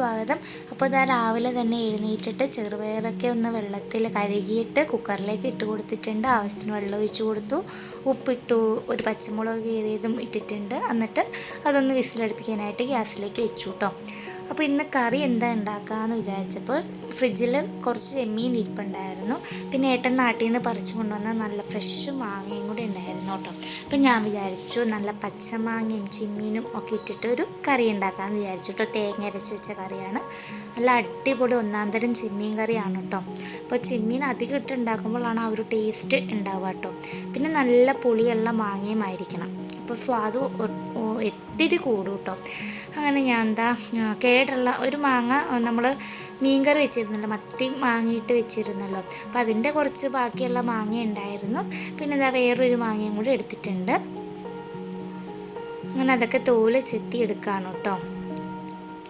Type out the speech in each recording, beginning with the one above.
സ്വാഗതം. അപ്പോൾ ഞാൻ രാവിലെ തന്നെ എഴുന്നേറ്റിട്ട് ചെറുപയറൊക്കെ ഒന്ന് വെള്ളത്തിൽ കഴുകിയിട്ട് കുക്കറിലേക്ക് ഇട്ട് കൊടുത്തിട്ടുണ്ട്. ആവശ്യത്തിന് വെള്ളം ഒഴിച്ച് കൊടുത്തു. ഉപ്പിട്ടു ഒരു പച്ചമുളക് കീറിയതും ഇട്ടിട്ടുണ്ട്. എന്നിട്ട് അതൊന്ന് വിസിലടുപ്പിക്കാനായിട്ട് ഗ്യാസിലേക്ക് വെച്ചു കേട്ടോ അപ്പോൾ ഇന്ന് കറി എന്താ ഉണ്ടാക്കാമെന്ന് വിചാരിച്ചപ്പോൾ ഫ്രിഡ്ജിൽ കുറച്ച് ചെമ്മീൻ ഇരിപ്പുണ്ടായിരുന്നു. പിന്നെ ഏട്ടൻ നാട്ടിൽ നിന്ന് പറിച്ചു കൊണ്ടുവന്ന നല്ല ഫ്രഷ് മാങ്ങയും ഉണ്ടായിരുന്നു കേട്ടോ അപ്പം ഞാൻ വിചാരിച്ചു നല്ല പച്ചമാങ്ങയും ചിമ്മീനും ഒക്കെ ഇട്ടിട്ട് ഒരു കറി ഉണ്ടാക്കാമെന്ന് വിചാരിച്ചു കേട്ടോ തേങ്ങ അരച്ച് വെച്ച കറിയാണ്. നല്ല അടിപൊളി ഒന്നാം തരം ചിമ്മീൻ കറിയാണ് കേട്ടോ അപ്പോൾ ചിമ്മീൻ അധികം ഇട്ട് ഉണ്ടാക്കുമ്പോഴാണ് ആ ഒരു ടേസ്റ്റ് ഉണ്ടാവുക കേട്ടോ പിന്നെ നല്ല പുളിയുള്ള മാങ്ങയും ആയിരിക്കണം. അപ്പോൾ സ്വാദ് ഒത്തിരി കൂടും കേട്ടോ അങ്ങനെ ഞാൻ എന്താ കേടുള്ള ഒരു മാങ്ങ നമ്മൾ മീൻകറി വെച്ചിരുന്നല്ലോ മത്തി മാങ്ങിയിട്ട് വെച്ചിരുന്നല്ലോ. അപ്പോൾ അതിന്റെ കുറച്ച് ബാക്കിയുള്ള മാങ്ങ ഉണ്ടായിരുന്നു. പിന്നെ ഇതാ വേറൊരു മാങ്ങയും കൂടി എടുത്തിട്ടുണ്ട്. അങ്ങനെ അതൊക്കെ തോൽ ചെത്തി എടുക്കുകയാണ് കേട്ടോ.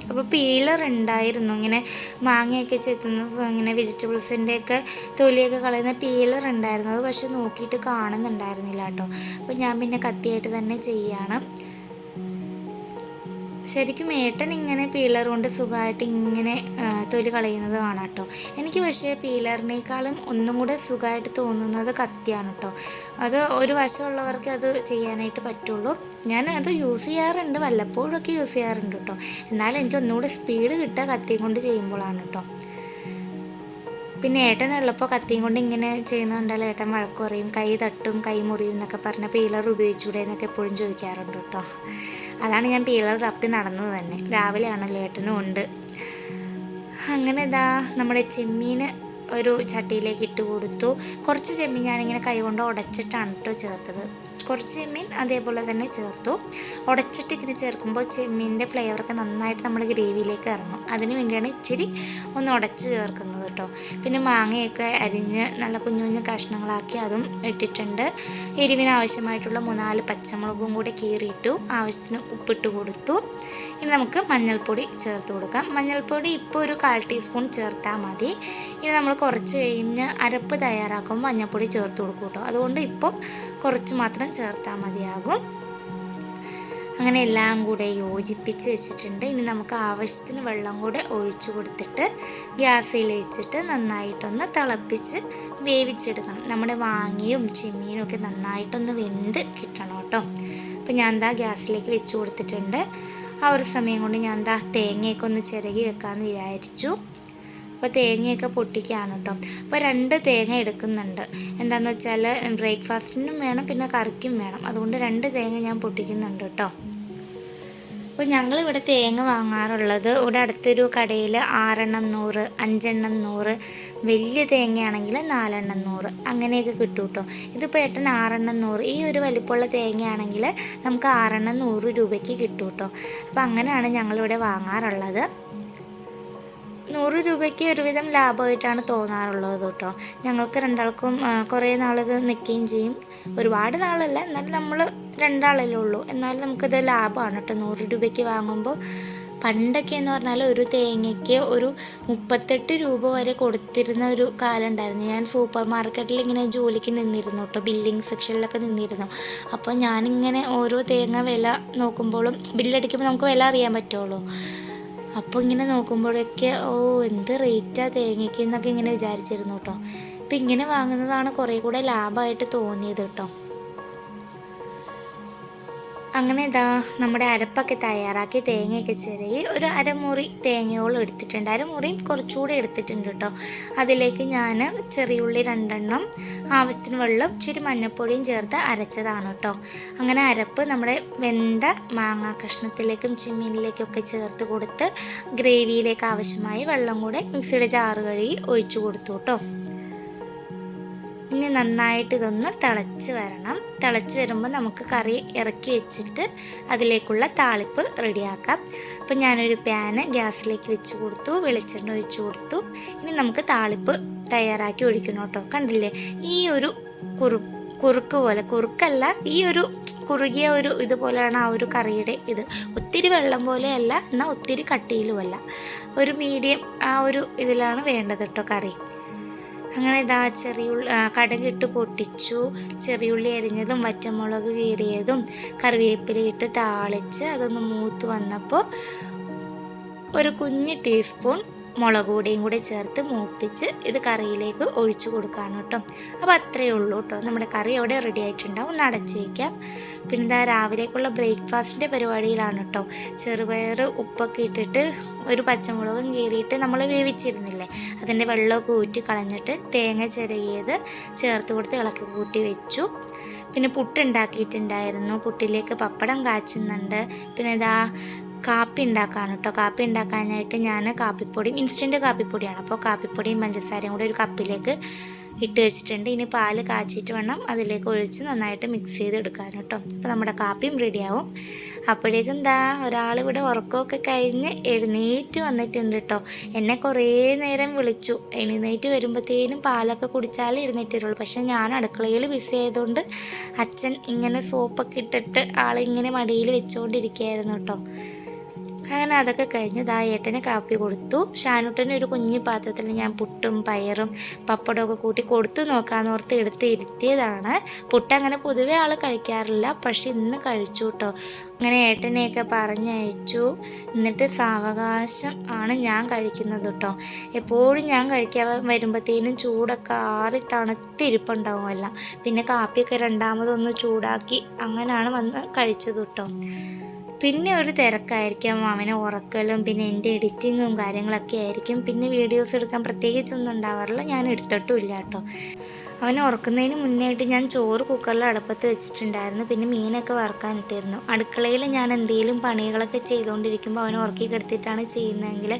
അപ്പോൾ പീലർ ഉണ്ടായിരുന്നു. ഇങ്ങനെ മാങ്ങയൊക്കെ ചെത്തുന്ന ഇങ്ങനെ വെജിറ്റബിൾസിന്റെ ഒക്കെ തൊലിയൊക്കെ കളയുന്ന പീലർ ഉണ്ടായിരുന്നു. അത് പക്ഷെ നോക്കിയിട്ട് കാണുന്നുണ്ടായിരുന്നില്ല കേട്ടോ. അപ്പോൾ ഞാൻ പിന്നെ കത്തിയായിട്ട് തന്നെ ചെയ്യാണ്. ശരിക്കും ഏട്ടൻ ഇങ്ങനെ പീലർ കൊണ്ട് സുഖമായിട്ട് ഇങ്ങനെ തൊലി കളയുന്നത് കാണാം കേട്ടോ എനിക്ക് പക്ഷേ പീലറിനേക്കാളും ഒന്നും കൂടെ സുഖമായിട്ട് തോന്നുന്നത് കത്തിയാണ് കേട്ടോ അത് ഒരു വശമുള്ളവർക്ക് അത് ചെയ്യാനായിട്ട് പറ്റുള്ളൂ. ഞാൻ അത് യൂസ് ചെയ്യാറുണ്ട് വല്ലപ്പോഴൊക്കെ യൂസ് ചെയ്യാറുണ്ട് കേട്ടോ എന്നാലും എനിക്ക് ഒന്നുകൂടെ സ്പീഡ് കിട്ടുക കത്തിയും കൊണ്ട് ചെയ്യുമ്പോഴാണ് കേട്ടോ പിന്നെ ഏട്ടൻ ഉള്ളപ്പോൾ കത്തിയും കൊണ്ട് ഇങ്ങനെ ചെയ്യുന്നുണ്ടല്ലോ. ഏട്ടൻ വഴക്ക് കൈ തട്ടും കൈ മുറിയും എന്നൊക്കെ പറഞ്ഞ പീലർ ഉപയോഗിച്ചൂടെ എന്നൊക്കെ എപ്പോഴും ചോദിക്കാറുണ്ട് കേട്ടോ. അതാണ് ഞാൻ പീലർ തപ്പി നടന്നത് തന്നെ. രാവിലെയാണല്ലോ ഏട്ടനും ഉണ്ട്. അങ്ങനെ ഇതാ നമ്മുടെ ചെമ്മീൻ ഒരു ചട്ടിയിലേക്ക് ഇട്ട് കൊടുത്തു. കുറച്ച് ചെമ്മീൻ ഞാനിങ്ങനെ കൈ കൊണ്ട് ഉടച്ചിട്ടാണ് കേട്ടോ ചേർത്തത്. കുറച്ച് ചെമ്മീൻ അതേപോലെ തന്നെ ചേർത്തു. ഉടച്ചിട്ട് ഇങ്ങനെ ചേർക്കുമ്പോൾ ചെമ്മീന്റെ ഫ്ലേവറൊക്കെ നന്നായിട്ട് നമ്മൾ ഗ്രേവിയിലേക്ക് ഇറങ്ങും. അതിന് വേണ്ടിയാണ് ഇച്ചിരി ഒന്ന് ഉടച്ച് ചേർക്കുന്നത് കേട്ടോ. പിന്നെ മാങ്ങയൊക്കെ അരിഞ്ഞ് നല്ല കുഞ്ഞു കുഞ്ഞു കഷ്ണങ്ങളാക്കി അതും ഇട്ടിട്ടുണ്ട്. എരിവിന് ആവശ്യമായിട്ടുള്ള മൂന്നാൽ പച്ചമുളകും കൂടി കീറിയിട്ടു ആവശ്യത്തിന് ഉപ്പിട്ട് കൊടുത്തു. ഇനി നമുക്ക് മഞ്ഞൾപ്പൊടി ചേർത്ത് കൊടുക്കാം. മഞ്ഞൾപ്പൊടി ഇപ്പോൾ ഒരു കാൽ ടീസ്പൂൺ ചേർത്താൽ മതി. ഇനി നമ്മൾ കുറച്ച് കഴിഞ്ഞ് അരപ്പ് തയ്യാറാക്കുമ്പോൾ മഞ്ഞൾപ്പൊടി ചേർത്ത് കൊടുക്കും കേട്ടോ. അതുകൊണ്ട് ഇപ്പോൾ കുറച്ച് മാത്രം ചേർത്താൽ മതിയാകും. അങ്ങനെ എല്ലാം കൂടെ യോജിപ്പിച്ച് വെച്ചിട്ടുണ്ട്. ഇനി നമുക്ക് ആവശ്യത്തിന് വെള്ളം കൂടെ ഒഴിച്ചു കൊടുത്തിട്ട് ഗ്യാസിൽ വെച്ചിട്ട് നന്നായിട്ടൊന്ന് തിളപ്പിച്ച് വേവിച്ചെടുക്കണം. നമ്മുടെ വാങ്ങിയും ചെമ്മീനും ഒക്കെ നന്നായിട്ടൊന്ന് വെന്ത് കിട്ടണം കേട്ടോ. അപ്പോൾ ഞാൻ എന്താ ഗ്യാസിലേക്ക് വെച്ച് കൊടുത്തിട്ടുണ്ട്. ആ ഒരു സമയം കൊണ്ട് ഞാൻ എന്താ തേങ്ങയൊക്കെ ഒന്ന് ചിരകി വെക്കാമെന്ന് വിചാരിച്ചു. അപ്പോൾ തേങ്ങയൊക്കെ പൊട്ടിക്കുകയാണ് കേട്ടോ അപ്പോൾ രണ്ട് തേങ്ങ എടുക്കുന്നുണ്ട്. എന്താണെന്ന് വെച്ചാൽ ബ്രേക്ക്ഫാസ്റ്റിനും വേണം പിന്നെ കറിക്കും വേണം. അതുകൊണ്ട് രണ്ട് തേങ്ങ ഞാൻ പൊട്ടിക്കുന്നുണ്ട് കേട്ടോ അപ്പോൾ ഞങ്ങളിവിടെ തേങ്ങ വാങ്ങാറുള്ളത് ഇവിടെ അടുത്തൊരു കടയിൽ ആറെണ്ണം നൂറ് അഞ്ചെണ്ണം നൂറ് വലിയ തേങ്ങയാണെങ്കിൽ നാലെണ്ണം നൂറ് അങ്ങനെയൊക്കെ കിട്ടും കേട്ടോ ഇതിപ്പോൾ ഏട്ടൻ ആറെണ്ണം നൂറ് ഈ ഒരു വലിപ്പമുള്ള തേങ്ങയാണെങ്കിൽ നമുക്ക് ആറെണ്ണം നൂറ് രൂപയ്ക്ക് കിട്ടും കേട്ടോ അപ്പോൾ അങ്ങനെയാണ് ഞങ്ങളിവിടെ വാങ്ങാറുള്ളത്. നൂറ് രൂപയ്ക്ക് ഒരുവിധം ലാഭമായിട്ടാണ് തോന്നാറുള്ളത് കേട്ടോ. ഞങ്ങൾക്ക് രണ്ടാൾക്കും കുറേ നാളിത് നിൽക്കുകയും ചെയ്യും. ഒരുപാട് നാളല്ല എന്നാലും നമ്മൾ രണ്ടാളല്ലേ ഉള്ളൂ. എന്നാലും നമുക്കിത് ലാഭമാണ് കേട്ടോ. നൂറ് രൂപയ്ക്ക് വാങ്ങുമ്പോൾ പണ്ടൊക്കെ എന്ന് പറഞ്ഞാൽ ഒരു തേങ്ങയ്ക്ക് ഒരു മുപ്പത്തെട്ട് രൂപ വരെ കൊടുത്തിരുന്ന ഒരു കാലം ഉണ്ടായിരുന്നു. ഞാൻ സൂപ്പർ മാർക്കറ്റിൽ ഇങ്ങനെ ജോലിക്ക് നിന്നിരുന്നു കേട്ടോ. ബില്ലിംഗ് സെക്ഷനിലൊക്കെ നിന്നിരുന്നു. അപ്പോൾ ഞാനിങ്ങനെ ഓരോ തേങ്ങ വില നോക്കുമ്പോഴും ബില്ലടിക്കുമ്പോൾ നമുക്ക് വില അറിയാൻ പറ്റുള്ളൂ. അപ്പോൾ ഇങ്ങനെ നോക്കുമ്പോഴൊക്കെ ഓ എന്ത് റേറ്റാ തേങ്ങയ്ക്ക് എന്നൊക്കെ ഇങ്ങനെ വിചാരിച്ചിരുന്നു കേട്ടോ. അപ്പം ഇങ്ങനെ വാങ്ങുന്നതാണ് കുറേ കൂടെ ലാഭമായിട്ട് തോന്നിയത് കേട്ടോ. അങ്ങനെ ഇതാ നമ്മുടെ അരപ്പൊക്കെ തയ്യാറാക്കി തേങ്ങയൊക്കെ ചിരകി ഒരു അരമുറി തേങ്ങയോളം എടുത്തിട്ടുണ്ട്. അരമുറിയും കുറച്ചുകൂടി എടുത്തിട്ടുണ്ട് കേട്ടോ. അതിലേക്ക് ഞാൻ ചെറിയുള്ളി രണ്ടെണ്ണം ആവശ്യത്തിന് വെള്ളം ഇച്ചിരി മഞ്ഞപ്പൊടിയും ചേർത്ത് അരച്ചതാണ് കേട്ടോ. അങ്ങനെ അരപ്പ് നമ്മുടെ വെന്ത മാങ്ങ കഷ്ണത്തിലേക്കും ചിമ്മീനിലേക്കൊക്കെ ചേർത്ത് കൊടുത്ത് ഗ്രേവിയിലേക്ക് ആവശ്യമായി വെള്ളം കൂടെ മിക്സിയുടെ ജാറ് കഴുകി ഒഴിച്ചു കൊടുത്തു കേട്ടോ. ഇനി നന്നായിട്ട് ഇതൊന്ന് തിളച്ച് വരണം. തിളച്ച് വരുമ്പോൾ നമുക്ക് കറി ഇറക്കി വെച്ചിട്ട് അതിലേക്കുള്ള താളിപ്പ് റെഡിയാക്കാം. അപ്പോൾ ഞാനൊരു പാന് ഗ്യാസിലേക്ക് വെച്ച് കൊടുത്തു വെളിച്ചെണ്ണ ഒഴിച്ച് കൊടുത്തു. ഇനി നമുക്ക് താളിപ്പ് തയ്യാറാക്കി ഒഴിക്കണം കേട്ടോ. കണ്ടില്ലേ? ഈ ഒരു കുറു കുറുക്ക് പോലെ കുറുക്കല്ല ഈ ഒരു കുറുകിയ ഒരു ഇതുപോലെയാണ് ആ ഒരു കറിയുടെ ഇത്. ഒത്തിരി വെള്ളം പോലെയല്ല എന്നാൽ ഒത്തിരി കട്ടിയിലുമല്ല ഒരു മീഡിയം ആ ഒരു ഇതിലാണ് വേണ്ടത് കേട്ടോ കറി. അങ്ങനെ ഇതാ ചെറിയുള്ളി കടുകിട്ട് പൊട്ടിച്ചു. ചെറിയുള്ളി അരിഞ്ഞതും വറ്റമുളക് കീറിയതും കറിവേപ്പിലയിട്ട് താളിച്ച് അതൊന്ന് മൂത്ത് വന്നപ്പോൾ ഒരു കുഞ്ഞ് ടീസ്പൂൺ മുളക് കൂടി ചേർത്ത് മൂപ്പിച്ച് ഇത് കറിയിലേക്ക് ഒഴിച്ചു കൊടുക്കുകയാണ് കേട്ടോ. അപ്പോൾ അത്രയേ ഉള്ളൂ കേട്ടോ. നമ്മുടെ കറി അവിടെ റെഡി ആയിട്ടുണ്ടാവും ഒന്ന് അടച്ചു വയ്ക്കാം പിന്നെ ഇതാ രാവിലേക്കുള്ള ബ്രേക്ക്ഫാസ്റ്റിന്റെ പരിപാടിയിലാണ് കേട്ടോ. ചെറുപയർ ഉപ്പൊക്കെ ഇട്ടിട്ട് ഒരു പച്ചമുളകും കീറിയിട്ട് നമ്മൾ വേവിച്ചിരുന്നില്ലേ? അതിന്റെ വെള്ളമൊക്കെ ഊറ്റി കളഞ്ഞിട്ട് തേങ്ങ ചിരകിയത് ചേർത്ത് കൊടുത്ത് ഇളക്കി കൂട്ടി വെച്ചു. പിന്നെ പുട്ടുണ്ടാക്കിയിട്ടുണ്ടായിരുന്നു. പുട്ടിലേക്ക് പപ്പടം കാച്ചുന്നുണ്ട്. പിന്നെ ഇതാ കാപ്പി ഉണ്ടാക്കാണ് കേട്ടോ കാപ്പി ഉണ്ടാക്കാനായിട്ട് ഞാൻ കാപ്പിപ്പൊടിയും ഇൻസ്റ്റന്റ് കാപ്പിപ്പൊടിയാണ്. അപ്പോൾ കാപ്പിപ്പൊടിയും പഞ്ചസാരയും കൂടി ഒരു കപ്പിലേക്ക് ഇട്ട് വെച്ചിട്ടുണ്ട്. ഇനി പാൽ കാച്ചിട്ട് വേണം അതിലേക്ക് ഒഴിച്ച് നന്നായിട്ട് മിക്സ് ചെയ്ത് എടുക്കാൻ കേട്ടോ അപ്പോൾ നമ്മുടെ കാപ്പിയും റെഡിയാവും അപ്പോഴേക്കും ഒരാൾ ഇവിടെ ഉറക്കമൊക്കെ കഴിഞ്ഞ് എഴുന്നേറ്റ് വന്നിട്ടുണ്ട് കേട്ടോ എന്നെ കുറേ നേരം വിളിച്ചു. എഴുന്നേറ്റ് വരുമ്പോഴത്തേനും പാലൊക്കെ കുടിച്ചാലേ എഴുന്നേറ്റ് വരുള്ളൂ പക്ഷേ ഞാൻ അടുക്കളയിൽ ബിസി ആയതുകൊണ്ട് അച്ഛൻ ഇങ്ങനെ സോപ്പൊക്കെ ഇട്ടിട്ട് ആളിങ്ങനെ മടിയിൽ വെച്ചുകൊണ്ടിരിക്കുകയായിരുന്നു കേട്ടോ അങ്ങനെ അതൊക്കെ കഴിഞ്ഞ് ദാ ഏട്ടന് കാപ്പി കൊടുത്തു. ഷാനുട്ടന് ഒരു കുഞ്ഞു പാത്രത്തിൽ ഞാൻ പുട്ടും പയറും പപ്പടമൊക്കെ കൂട്ടി കൊടുത്തു നോക്കാന്ന് ഓർത്ത് എടുത്ത് ഇരുത്തിയതാണ്. പുട്ട് അങ്ങനെ പൊതുവേ ആൾ കഴിക്കാറില്ല. പക്ഷെ ഇന്ന് കഴിച്ചു കേട്ടോ അങ്ങനെ ഏട്ടനെയൊക്കെ പറഞ്ഞയച്ചു. എന്നിട്ട് സാവകാശം ആണ് ഞാൻ കഴിക്കുന്നത് കേട്ടോ എപ്പോഴും ഞാൻ കഴിക്കാൻ വരുമ്പോഴത്തേനും ചൂടൊക്കെ ആറി തണുത്തിരിപ്പുണ്ടാവുമല്ല പിന്നെ കാപ്പിയൊക്കെ രണ്ടാമതൊന്ന് ചൂടാക്കി അങ്ങനെയാണ് വന്ന് കഴിച്ചത് കേട്ടോ പിന്നെ ഒരു തിരക്കായിരിക്കും അവനെ ഉറക്കലും പിന്നെ എന്റെ എഡിറ്റിങ്ങും കാര്യങ്ങളൊക്കെ ആയിരിക്കും. പിന്നെ വീഡിയോസ് എടുക്കാൻ പ്രത്യേകിച്ചൊന്നും ഉണ്ടാവാറില്ല ഞാൻ എടുത്തിട്ടുമില്ല കേട്ടോ. അവനെ ഉറക്കുന്നതിന് മുന്നായിട്ട് ഞാൻ ചോറ് കുക്കറിൽ അടുപ്പത്ത് വെച്ചിട്ടുണ്ടായിരുന്നു പിന്നെ മീനൊക്കെ വറുക്കാനിട്ടിരുന്നു അടുക്കളയിൽ ഞാൻ എന്തെങ്കിലും പണികളൊക്കെ ചെയ്തുകൊണ്ടിരിക്കുമ്പോൾ അവനെ ഉറക്കി കിടത്തിയിട്ടാണ് ചെയ്യുന്നതെങ്കിൽ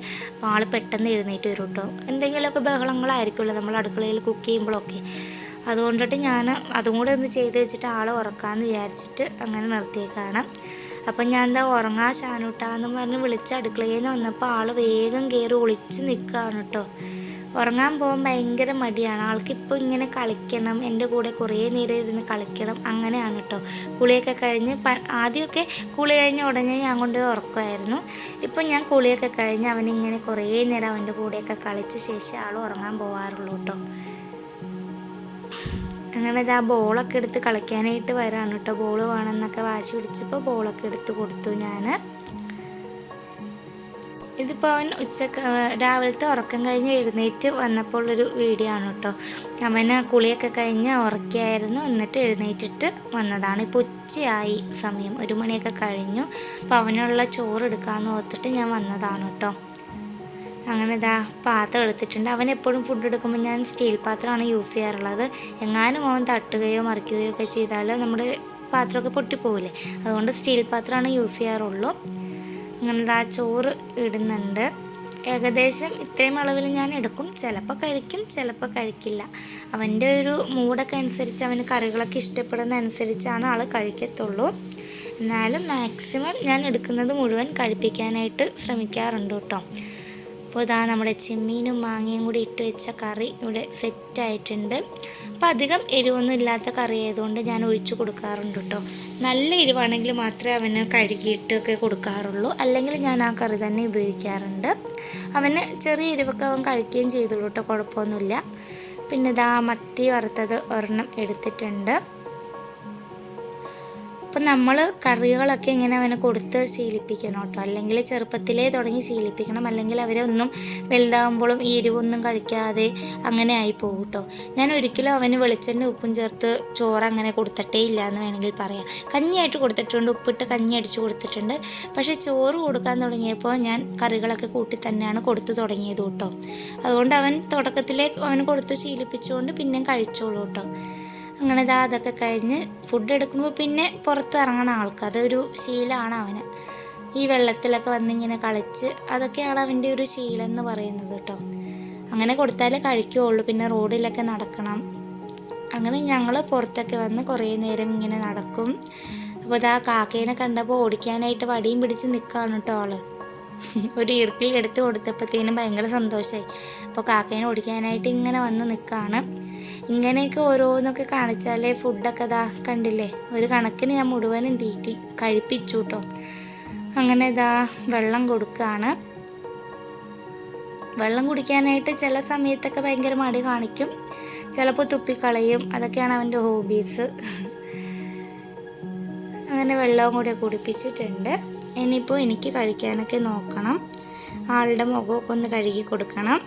ആൾ പെട്ടെന്ന് എഴുന്നേറ്റ് വരും കേട്ടോ. എന്തെങ്കിലുമൊക്കെ ബഹളങ്ങളായിരിക്കുമല്ലോ നമ്മൾ അടുക്കളയിൽ കുക്ക് ചെയ്യുമ്പോഴൊക്കെ അതുകൊണ്ടിട്ട് ഞാൻ അതും കൂടെ ഒന്ന് ചെയ്ത് വെച്ചിട്ട് ആളെ ഉറക്കാമെന്ന് വിചാരിച്ചിട്ട് അങ്ങനെ നിർത്തിയേക്കാണ്. അപ്പം ഞാൻ എന്താ ഉറങ്ങാ ശാനൂട്ടാന്ന് പറഞ്ഞ് വിളിച്ച് അടുക്കളയിൽ നിന്ന് വന്നപ്പോൾ ആൾ വേഗം കയറി ഒളിച്ച് നിൽക്കുകയാണ് കേട്ടോ ഉറങ്ങാൻ പോകാൻ ഭയങ്കര മടിയാണ്. ആൾക്കിപ്പോൾ ഇങ്ങനെ കളിക്കണം എന്റെ കൂടെ കുറേ നേരം ഇരുന്ന് കളിക്കണം അങ്ങനെയാണ് കേട്ടോ കുളിയൊക്കെ കഴിഞ്ഞ് പ ആദ്യമൊക്കെ കുളി കഴിഞ്ഞ ഉടനെ ഞാൻ കൊണ്ട് ഉറക്കുമായിരുന്നു ഇപ്പം ഞാൻ കുളിയൊക്കെ കഴിഞ്ഞ് അവനിങ്ങനെ കുറേ നേരം അവന്റെ കൂടെയൊക്കെ കളിച്ച ശേഷം ആൾ ഉറങ്ങാൻ പോകാറുള്ളൂ കേട്ടോ അങ്ങനെ ഇതാ ബോളൊക്കെ എടുത്ത് കളിക്കാനായിട്ട് വരാണ് കേട്ടോ ബോൾ വേണമെന്നൊക്കെ വാശി പിടിച്ചപ്പോൾ ബോളൊക്കെ എടുത്ത് കൊടുത്തു ഞാൻ ഇതിപ്പോൾ അവൻ ഉച്ചയ്ക്ക് രാവിലത്തെ ഉറക്കം കഴിഞ്ഞ് എഴുന്നേറ്റ് വന്നപ്പോൾ ഒരു വീഡിയോ ആണ് കേട്ടോ അവന് കുളിയൊക്കെ കഴിഞ്ഞ് ഉറക്കിയായിരുന്നു എന്നിട്ട് എഴുന്നേറ്റിട്ട് വന്നതാണ്. ഇപ്പോൾ ഉച്ചയായി സമയം ഒരു മണിയൊക്കെ കഴിഞ്ഞു. അപ്പോൾ അവനുള്ള ചോറ് എടുക്കാമെന്ന് ഓർത്തിട്ട് ഞാൻ വന്നതാണ് കേട്ടോ അങ്ങനെ ഇതാ പാത്രം എടുത്തിട്ടുണ്ട്. അവൻ എപ്പോഴും ഫുഡ് എടുക്കുമ്പോൾ ഞാൻ സ്റ്റീൽ പാത്രമാണ് യൂസ് ചെയ്യാറുള്ളത്. എങ്ങാനും അവൻ തട്ടുകയോ മറിക്കുകയോ ഒക്കെ ചെയ്താൽ നമ്മുടെ പാത്രമൊക്കെ പൊട്ടിപ്പോവില്ലേ അതുകൊണ്ട് സ്റ്റീൽ പാത്രമാണ് യൂസ് ചെയ്യാറുള്ളൂ. അങ്ങനെ ഇതാ ചോറ് ഇടുന്നുണ്ട്. ഏകദേശം ഇത്രയും അളവിൽ ഞാൻ എടുക്കും. ചിലപ്പോൾ കഴിക്കും ചിലപ്പോൾ കഴിക്കില്ല. അവന്റെ ഒരു മൂടൊക്കെ അനുസരിച്ച് അവന് കറികളൊക്കെ ഇഷ്ടപ്പെടുന്ന അനുസരിച്ചാണ് ആൾ കഴിക്കത്തുള്ളൂ. എന്നാലും മാക്സിമം ഞാൻ എടുക്കുന്നത് മുഴുവൻ കഴിപ്പിക്കാനായിട്ട് ശ്രമിക്കാറുണ്ട് കേട്ടോ. അപ്പോൾ ഇതാ നമ്മുടെ ചെമ്മീനും മാങ്ങയും കൂടി ഇട്ട് വെച്ച കറി ഇവിടെ സെറ്റായിട്ടുണ്ട്. അപ്പോൾ അധികം എരിവൊന്നും ഇല്ലാത്ത കറി ആയതുകൊണ്ട് ഞാൻ ഒഴിച്ചു കൊടുക്കാറുണ്ട് കേട്ടോ. നല്ല എരിവാണെങ്കിൽ മാത്രമേ അവന് കഴുകിയിട്ടൊക്കെ കൊടുക്കാറുള്ളൂ. അല്ലെങ്കിൽ ഞാൻ ആ കറി തന്നെ ഉപയോഗിക്കാറുണ്ട്. അവന് ചെറിയ എരിവൊക്കെ അവൻ കഴിക്കുകയും ചെയ്തുള്ളൂ കേട്ടോ കുഴപ്പമൊന്നുമില്ല. പിന്നെ ഇതാ മത്തി വറുത്തത് ഒരെണ്ണം എടുത്തിട്ടുണ്ട്. അപ്പം നമ്മൾ കറികളൊക്കെ ഇങ്ങനെ അവനെ കൊടുത്ത് ശീലിപ്പിക്കണം കേട്ടോ. അല്ലെങ്കിൽ ചെറുപ്പത്തിലേ തുടങ്ങി ശീലിപ്പിക്കണം. അല്ലെങ്കിൽ അവരൊന്നും വലുതാകുമ്പോഴും ഈ എരിവൊന്നും കഴിക്കാതെ അങ്ങനെ ആയി പോകും കേട്ടോ. ഞാൻ ഒരിക്കലും അവന് വെളിച്ചെണ്ണ ഉപ്പും ചേർത്ത് ചോറ് അങ്ങനെ കൊടുത്തിട്ടേ ഇല്ല എന്ന് വേണമെങ്കിൽ പറയാം. കഞ്ഞിയായിട്ട് കൊടുത്തിട്ടുണ്ട്. ഉപ്പിട്ട് കഞ്ഞി അടിച്ച് കൊടുത്തിട്ടുണ്ട്. പക്ഷേ ചോറ് കൊടുക്കാൻ തുടങ്ങിയപ്പോൾ ഞാൻ കറികളൊക്കെ കൂട്ടി തന്നെയാണ് കൊടുത്തു തുടങ്ങിയത് കേട്ടോ. അതുകൊണ്ട് അവൻ തുടക്കത്തിലേ അവന് കൊടുത്ത് ശീലിപ്പിച്ചുകൊണ്ട് പിന്നെയും കഴിച്ചോളൂ കേട്ടോ. അങ്ങനെ ഇതാ അതൊക്കെ കഴിഞ്ഞ് ഫുഡ് എടുക്കുമ്പോൾ പിന്നെ പുറത്ത് ഇറങ്ങണ ആൾക്ക്. അതൊരു ശീലമാണ് അവന്. ഈ വെള്ളത്തിലൊക്കെ വന്നിങ്ങനെ കളിച്ച് അതൊക്കെയാണ് അവന്റെ ഒരു ശീലം എന്ന് പറയുന്നത് കേട്ടോ. അങ്ങനെ കൊടുത്താലേ കഴിക്കുകയുള്ളൂ പിന്നെ റോഡിലൊക്കെ നടക്കണം. അങ്ങനെ ഞങ്ങൾ പുറത്തൊക്കെ വന്ന് കുറേ നേരം ഇങ്ങനെ നടക്കും. അപ്പോൾ ഇതാ കാക്കേനെ കണ്ടപ്പോൾ ഓടിക്കാനായിട്ട് വടിയും പിടിച്ച് നിൽക്കുകയാണ് കേട്ടോ ആൾ. ഒരു ഇറുക്കിൽ എടുത്ത് കൊടുത്തപ്പോഴത്തേനും ഭയങ്കര സന്തോഷമായി അപ്പോൾ കാക്കേനെ ഓടിക്കാനായിട്ട് ഇങ്ങനെ വന്ന് നിൽക്കുകയാണ് ഇങ്ങനെയൊക്കെ ഓരോന്നൊക്കെ കാണിച്ചാലേ ഫുഡൊക്കെ ഇതാ കണ്ടില്ലേ? ഒരു കണക്കിന് ഞാൻ മുഴുവനും തീറ്റി കഴിപ്പിച്ചു കേട്ടോ അങ്ങനെ ഇതാ വെള്ളം കൊടുക്കുകയാണ് വെള്ളം കുടിക്കാനായിട്ട് ചില സമയത്തൊക്കെ ഭയങ്കര മടി കാണിക്കും. ചിലപ്പോൾ തുപ്പിക്കളയും അതൊക്കെയാണ് അവന്റെ ഹോബീസ് അങ്ങനെ വെള്ളവും കൂടെ കുടിപ്പിച്ചിട്ടുണ്ട്. ഇനിയിപ്പോൾ എനിക്ക് കഴിക്കാനൊക്കെ നോക്കണം. ആളുടെ മുഖമൊക്കെ ഒന്ന് കഴുകി കൊടുക്കണം.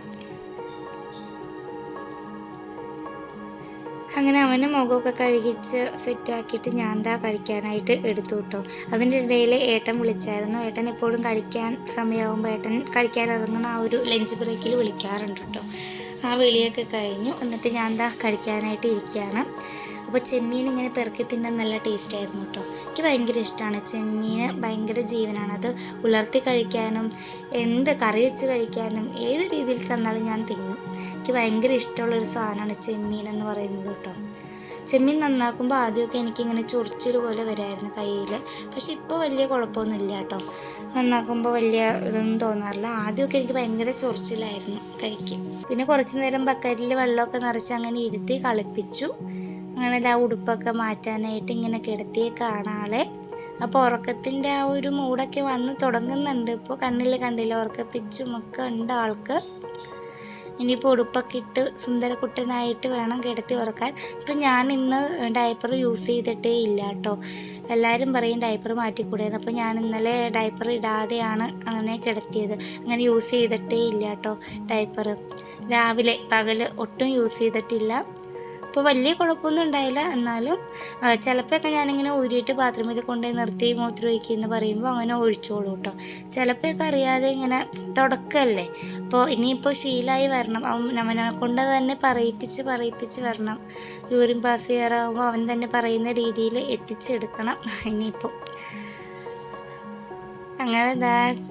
അങ്ങനെ അവന് മുഖമൊക്കെ കഴുകിച്ച് സെറ്റാക്കിയിട്ട് ഞാൻ ദാ കഴിക്കാനായിട്ട് എടുത്തു കേട്ടോ അതിന്റെ ഇടയിൽ ഏട്ടൻ വിളിച്ചായിരുന്നു. ഏട്ടൻ എപ്പോഴും കഴിക്കാൻ സമയമാകുമ്പോൾ ഏട്ടൻ കഴിക്കാൻ ഇറങ്ങുന്ന ആ ഒരു ലഞ്ച് ബ്രേക്കിൽ വിളിക്കാറുണ്ട് കേട്ടോ ആ വിളിയൊക്കെ കഴിഞ്ഞു. എന്നിട്ട് ഞാൻ ദാ കഴിക്കാനായിട്ട് ഇരിക്കുകയാണ്. അപ്പോൾ ചെമ്മീൻ ഇങ്ങനെ പെറുക്കി തിന്നാൻ നല്ല ടേസ്റ്റ് ആയിരുന്നു കേട്ടോ എനിക്ക് ഭയങ്കര ഇഷ്ടമാണ് ചെമ്മീൻ ഭയങ്കര ജീവനാണ്. അത് ഉലർത്തി കഴിക്കാനും എന്ത് കറി വെച്ച് കഴിക്കാനും ഏത് രീതിയിൽ തന്നാലും ഞാൻ തിന്നും. എനിക്ക് ഭയങ്കര ഇഷ്ടമുള്ളൊരു സാധനമാണ് ചെമ്മീൻ എന്ന് പറയുന്നത് കേട്ടോ. ചെമ്മീൻ നന്നാക്കുമ്പോൾ ആദ്യമൊക്കെ എനിക്കിങ്ങനെ ചൊറിച്ചിൽ പോലെ വരായിരുന്നു കയ്യിൽ പക്ഷെ ഇപ്പോൾ വലിയ കുഴപ്പമൊന്നുമില്ല കേട്ടോ. നന്നാക്കുമ്പോൾ വലിയ ഇതൊന്നും തോന്നാറില്ല. ആദ്യമൊക്കെ എനിക്ക് ഭയങ്കര ചൊറിച്ചിലായിരുന്നു കൈക്ക്. പിന്നെ കുറച്ച് നേരം ബക്കറ്റിൽ വെള്ളമൊക്കെ നിറച്ച് അങ്ങനെ ഇരുത്തി കളിപ്പിച്ചു. അങ്ങനെ ആ ഉടുപ്പൊക്കെ മാറ്റാനായിട്ട് ഇങ്ങനെ കിടത്തിയേക്കാണ് കാണാളെ. അപ്പോൾ ഉറക്കത്തിന്റെ ആ ഒരു മൂടൊക്കെ വന്ന് തുടങ്ങുന്നുണ്ട്. ഇപ്പോൾ കണ്ണിൽ കണ്ടില്ല? ഉറക്കപ്പിച്ചും ഒക്കെ ഉണ്ട് ആൾക്ക്. ഇനിയിപ്പോൾ ഉടുപ്പൊക്കെ ഇട്ട് സുന്ദരക്കുട്ടനായിട്ട് വേണം കിടത്തി ഉറക്കാൻ. ഇപ്പം ഞാൻ ഇന്ന് ഡയപ്പർ യൂസ് ചെയ്തിട്ടേ ഇല്ല കേട്ടോ. എല്ലാവരും പറയും ഡയപ്പർ മാറ്റിക്കൂടെയെന്ന് അപ്പോൾ ഞാൻ ഇന്നലെ ഡയപ്പർ ഇടാതെയാണ് അങ്ങനെ കിടത്തിയത്. അങ്ങനെ യൂസ് ചെയ്തിട്ടേ ഇല്ല കേട്ടോ ഡയപ്പർ രാവിലെ പകൽ ഒട്ടും യൂസ് ചെയ്തിട്ടില്ല. അപ്പോൾ വലിയ കുഴപ്പമൊന്നും ഉണ്ടായില്ല. എന്നാലും ചിലപ്പോഴൊക്കെ ഞാനിങ്ങനെ ഊരിയിട്ട് ബാത്റൂമിൽ കൊണ്ടുപോയി നിർത്തി മൂത്രം ഒഴിക്കുമെന്ന് പറയുമ്പോൾ അങ്ങനെ ഒഴിച്ചോളൂ കേട്ടോ ചിലപ്പോഴൊക്കെ അറിയാതെ ഇങ്ങനെ തുടക്കമല്ലേ? അപ്പോൾ ഇനിയിപ്പോൾ ശീലമായി വരണം. അവൻ അവനെ കൊണ്ട് തന്നെ പറയിപ്പിച്ച് പറയിപ്പിച്ച് വരണം. യൂറിൻ പാസ് ചെയ്യാറാകുമ്പോൾ അവൻ തന്നെ പറയുന്ന രീതിയിൽ എത്തിച്ചെടുക്കണം ഇനിയിപ്പോൾ അങ്ങനെ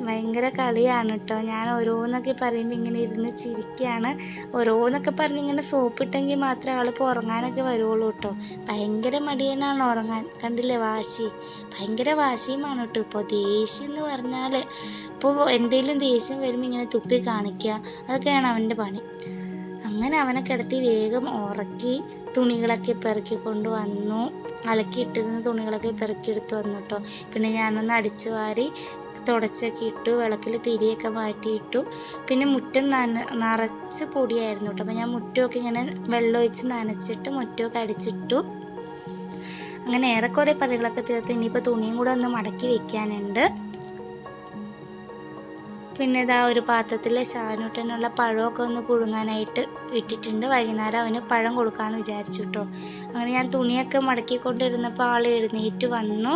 ഭയങ്കര കളിയാണ് കേട്ടോ ഞാൻ ഓരോന്നൊക്കെ പറയുമ്പോൾ ഇങ്ങനെ ഇരുന്ന് ചിരിക്കുകയാണ് ഓരോന്നൊക്കെ പറഞ്ഞ് ഇങ്ങനെ സോപ്പിട്ടെങ്കിൽ മാത്രമേ ആളിപ്പോൾ ഉറങ്ങാനൊക്കെ വരുള്ളൂ കേട്ടോ ഭയങ്കര മടിയനാണ് ഉറങ്ങാൻ. കണ്ടില്ലേ വാശി? ഭയങ്കര വാശിയുമാണ് കേട്ടോ ഇപ്പോൾ ദേഷ്യം എന്ന് പറഞ്ഞാൽ ഇപ്പോൾ എന്തെങ്കിലും ദേഷ്യം വരുമ്പോൾ ഇങ്ങനെ തുപ്പി കാണിക്കുക അതൊക്കെയാണ് അവന്റെ പണി. അങ്ങനെ അവനെ കിടത്തി വേഗം ഉറക്കി തുണികളൊക്കെ പെറുക്കി കൊണ്ട് വന്നു. അലക്കിയിട്ടിരുന്ന തുണികളൊക്കെ പെറുക്കിയെടുത്ത് വന്നു കേട്ടോ പിന്നെ ഞാനൊന്ന് അടിച്ചു വാരി തുടച്ചൊക്കെ ഇട്ടു വിളക്കിൽ തിരിയൊക്കെ മാറ്റിയിട്ടു. പിന്നെ മുറ്റം നന നിറച്ച് പൊടിയായിരുന്നു കേട്ടോ. അപ്പോൾ ഞാൻ മുറ്റമൊക്കെ ഇങ്ങനെ വെള്ളം ഒഴിച്ച് നനച്ചിട്ട് മുറ്റമൊക്കെ അടിച്ചിട്ടു. അങ്ങനെ ഏറെക്കുറെ പണികളൊക്കെ തീർത്ത് ഇനിയിപ്പോൾ തുണിയും കൂടെ ഒന്ന് മടക്കി വെക്കാനുണ്ട്. പിന്നെ ഇതാ ഒരു പാത്രത്തിൽ ഷാനൂട്ടനുള്ള പഴമൊക്കെ ഒന്ന് പുഴുങ്ങാനായിട്ട് ഇട്ടിട്ടുണ്ട്. വൈകുന്നേരം അവന് പഴം കൊടുക്കാമെന്ന് വിചാരിച്ചു കേട്ടോ അങ്ങനെ ഞാൻ തുണിയൊക്കെ മടക്കിക്കൊണ്ടിരുന്നപ്പോൾ ആൾ എഴുന്നേറ്റ് വന്നു.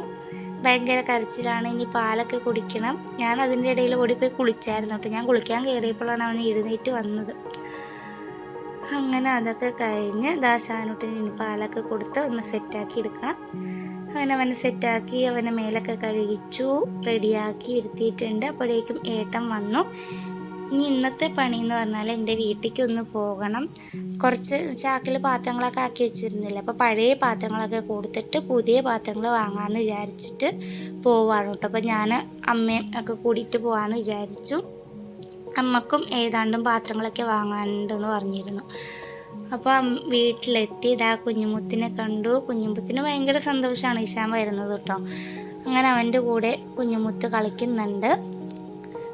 ഭയങ്കര കരച്ചിലാണ്. ഇനി പാലൊക്കെ കുടിക്കണം. ഞാൻ അതിന്റെ ഇടയിൽ ഓടിപ്പോയി കുളിച്ചായിരുന്നു കേട്ടോ ഞാൻ കുളിക്കാൻ കയറിയപ്പോഴാണ് അവൻ എഴുന്നേറ്റ് വന്നത്. അങ്ങനെ അതൊക്കെ കഴിഞ്ഞ് ദാശാനുട്ടിന് ഇനി പാലൊക്കെ കൊടുത്ത് ഒന്ന് സെറ്റാക്കി എടുക്കണം. അങ്ങനെ അവനെ സെറ്റാക്കി അവനെ മേലൊക്കെ കഴുകിച്ചു റെഡിയാക്കി ഇരുത്തിയിട്ടുണ്ട്. അപ്പോഴേക്കും ഏട്ടൻ വന്നു. ഇനി ഇന്നത്തെ പണി എന്ന് പറഞ്ഞാൽ എന്റെ വീട്ടിലേക്ക് ഒന്ന് പോകണം. കുറച്ച് ചാക്കിൽ പാത്രങ്ങളൊക്കെ ആക്കി വെച്ചിരുന്നില്ല? അപ്പോൾ പഴയ പാത്രങ്ങളൊക്കെ കൊടുത്തിട്ട് പുതിയ പാത്രങ്ങൾ വാങ്ങാമെന്ന് വിചാരിച്ചിട്ട് പോവാണ് കേട്ടോ. അപ്പോൾ ഞാൻ അമ്മയും ഒക്കെ കൂടിയിട്ട് പോകാമെന്ന് വിചാരിച്ചു. അമ്മക്കും ഏതാണ്ടും പാത്രങ്ങളൊക്കെ വാങ്ങാനുണ്ടെന്ന് പറഞ്ഞിരുന്നു. അപ്പം വീട്ടിലെത്തി ഇതാ കുഞ്ഞുമുത്തിനെ കണ്ടു. കുഞ്ഞുമുത്തിന് ഭയങ്കര സന്തോഷമാണ് ഈശാൻ വരുന്നത് കേട്ടോ. അങ്ങനെ അവന്റെ കൂടെ കുഞ്ഞുമുത്ത് കളിക്കുന്നുണ്ട്.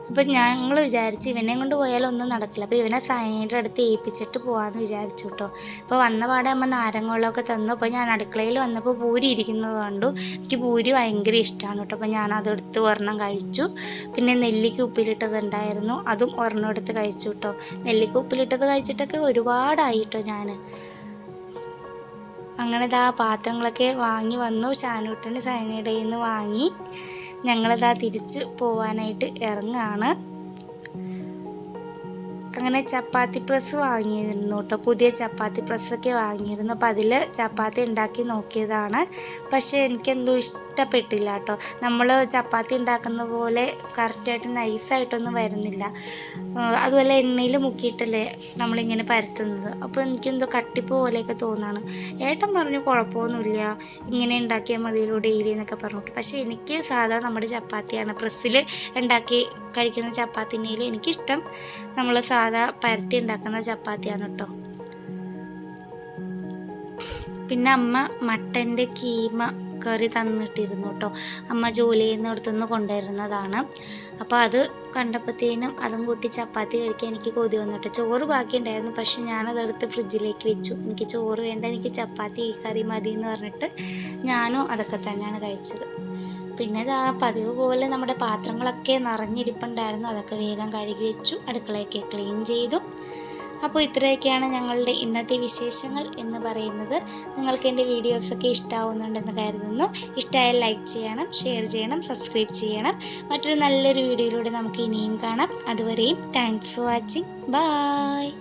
അപ്പം ഞങ്ങൾ വിചാരിച്ചു ഇവനെ കൊണ്ട് ഒന്നും നടക്കില്ല. അപ്പോൾ ഇവനെ സൈനയുടെ അടുത്ത് ഏൽപ്പിച്ചിട്ട് പോകാമെന്ന് വിചാരിച്ചു കേട്ടോ അപ്പോൾ വന്ന പാടെ അമ്മ നാരങ്ങളൊക്കെ തന്നു. അപ്പോൾ ഞാൻ അടുക്കളയിൽ വന്നപ്പോൾ പൂരി ഇരിക്കുന്നത് കണ്ടു. എനിക്ക് പൂരി ഭയങ്കര ഇഷ്ടമാണ് കേട്ടോ അപ്പോൾ ഞാൻ അതെടുത്ത് ഒരെണ്ണം കഴിച്ചു. പിന്നെ നെല്ലിക്ക ഉപ്പിലിട്ടതുണ്ടായിരുന്നു. അതും ഒരെണ്ണം എടുത്ത് കഴിച്ചു കേട്ടോ നെല്ലിക്ക ഉപ്പിലിട്ടത് കഴിച്ചിട്ടൊക്കെ ഒരുപാടായി കേട്ടോ ഞാൻ അങ്ങനെ ഇതാ പാത്രങ്ങളൊക്കെ വാങ്ങി വന്നു. ഷാനൂട്ടിന് സൈനയുടെ നിന്ന് വാങ്ങി. ഞങ്ങളിതാ തിരിച്ച് പോവാനായിട്ട് ഇറങ്ങാണ്. അങ്ങനെ ചപ്പാത്തി പ്രസ് വാങ്ങിയിരുന്നു കേട്ടോ പുതിയ ചപ്പാത്തി പ്രസ്സൊക്കെ വാങ്ങിയിരുന്നു. അപ്പോൾ അതിൽ ചപ്പാത്തി ഉണ്ടാക്കി നോക്കിയതാണ്. പക്ഷേ എനിക്കെന്തോ ഇഷ്ടപ്പെട്ടില്ല കേട്ടോ നമ്മൾ ചപ്പാത്തി ഉണ്ടാക്കുന്ന പോലെ കറക്റ്റായിട്ട് നൈസായിട്ടൊന്നും വരുന്നില്ല. അതുപോലെ എണ്ണയിൽ മുക്കിയിട്ടല്ലേ നമ്മളിങ്ങനെ പരത്തുന്നത്. അപ്പോൾ എനിക്കെന്തോ കട്ടിപ്പ് പോലെയൊക്കെ തോന്നാണ്. ഏട്ടൻ പറഞ്ഞു കുഴപ്പമൊന്നുമില്ല ഇങ്ങനെ ഉണ്ടാക്കിയാൽ മതിയല്ലോ ഡെയിലി എന്നൊക്കെ പറഞ്ഞിട്ട്. പക്ഷേ എനിക്ക് സാധാ നമ്മുടെ ചപ്പാത്തിയാണ്. പ്രസ്സിൽ ഉണ്ടാക്കി കഴിക്കുന്ന ചപ്പാത്തിനേലും എനിക്കിഷ്ടം നമ്മൾ സാധാ പരത്തി ഉണ്ടാക്കുന്ന ചപ്പാത്തിയാണ് കേട്ടോ പിന്നെ അമ്മ മട്ടന്റെ കീമ കറി തന്നിട്ടിരുന്നു കേട്ടോ അമ്മ ജോലി ചെയ്യുന്നിടത്തുനിന്ന് കൊണ്ടുവരുന്നതാണ്. അപ്പോൾ അത് കണ്ടപ്പോഴത്തേനും അതും കൂട്ടി ചപ്പാത്തി കഴിക്കാൻ എനിക്ക് കൊതി വന്നു കേട്ടോ ചോറ് ബാക്കി ഉണ്ടായിരുന്നു പക്ഷെ ഞാനതെടുത്ത് ഫ്രിഡ്ജിലേക്ക് വെച്ചു. എനിക്ക് ചോറ് വേണ്ട എനിക്ക് ചപ്പാത്തി ഈ കറി മതി എന്ന് പറഞ്ഞിട്ട് ഞാനും അതൊക്കെ തന്നെയാണ് കഴിച്ചത്. പിന്നെ ഇതാ പതിവ് പോലെ നമ്മുടെ പാത്രങ്ങളൊക്കെ നിറഞ്ഞിരിപ്പുണ്ടായിരുന്നു. അതൊക്കെ വേഗം കഴുകി വെച്ചു. അടുക്കളയൊക്കെ ക്ലീൻ ചെയ്തു. അപ്പോൾ ഇത്രയൊക്കെയാണ് ഞങ്ങളുടെ ഇന്നത്തെ വിശേഷങ്ങൾ എന്ന് പറയുന്നത്. നിങ്ങൾക്ക് എന്റെ വീഡിയോസൊക്കെ ഇഷ്ടമാവുന്നുണ്ടെന്ന് കരുതുന്നു. ഇഷ്ടമായാൽ ലൈക്ക് ചെയ്യണം ഷെയർ ചെയ്യണം സബ്സ്ക്രൈബ് ചെയ്യണം. മറ്റൊരു നല്ലൊരു വീഡിയോയിലൂടെ നമുക്ക് ഇനിയും കാണാം. അതുവരെയും താങ്ക്സ് ഫോർ വാച്ചിങ് ബായ്